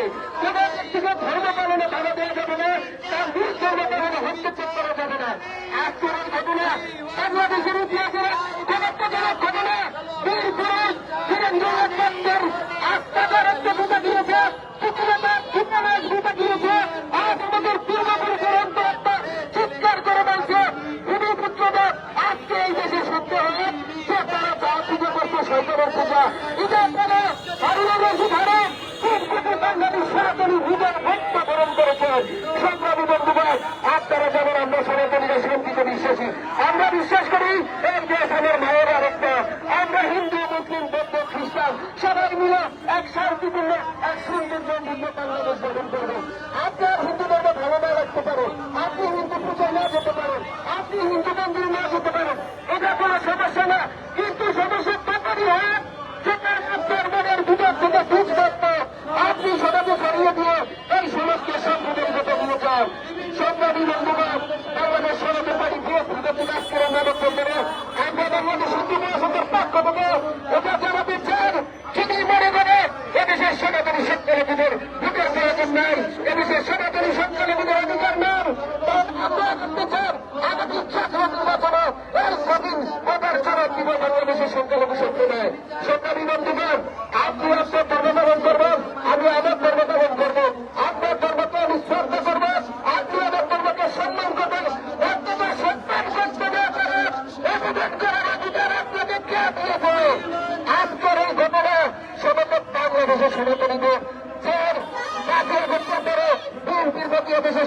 আছে। কোন ব্যক্তিকে ধর্ম পালনে বাধা দেওয়া যাবে না, তার নিজ ধর্ম পালনে হস্তক্ষেপ করা যাবে না। আজকের এই ঘটনা বাংলাদেশের ইতিহাসে জনত্বজনক ঘটনা। বীর পুরুষ বীরেন্দ্রনাথ দত্তের আস্থাকার একটা দিয়েছে সুকুলতা চিৎকার করে ভূমি সত্য পূজা বাঙালি সনাতনী নিজের ভক্ত গ্রহণ করেছেন। সংগ্রামী বন্ধুগণ, আপনারা যেমন আমরা সনাতনীরা সেরকমকে বিশ্বাসী, আমরা বিশ্বাস করি, এই দেশ এক শান্তিপূর্ণ, এক সুন্দর বন্ধুত্ব বাংলাদেশ গঠন করব। সংগ্রামী বন্ধুগণ বাংলাদেশ সনাতন বাড়ি বৃহস্পতি আজকের নামক মন্দিরে আমরা বাংলাদেশ হিন্দু মহাসংঘের পক্ষ থেকে এটা যারা দিচ্ছেন তিনি মনে করে এদেশের সনাতনী সংখ্যালঘুদের ভোটের প্রয়োজন নাই, এদেশের সনাতনী সংখ্যালঘুদের অধিকার নাই দেশের সনাতনীদের যার চাকরির বক্তব্য বিএনপির মতো দেশের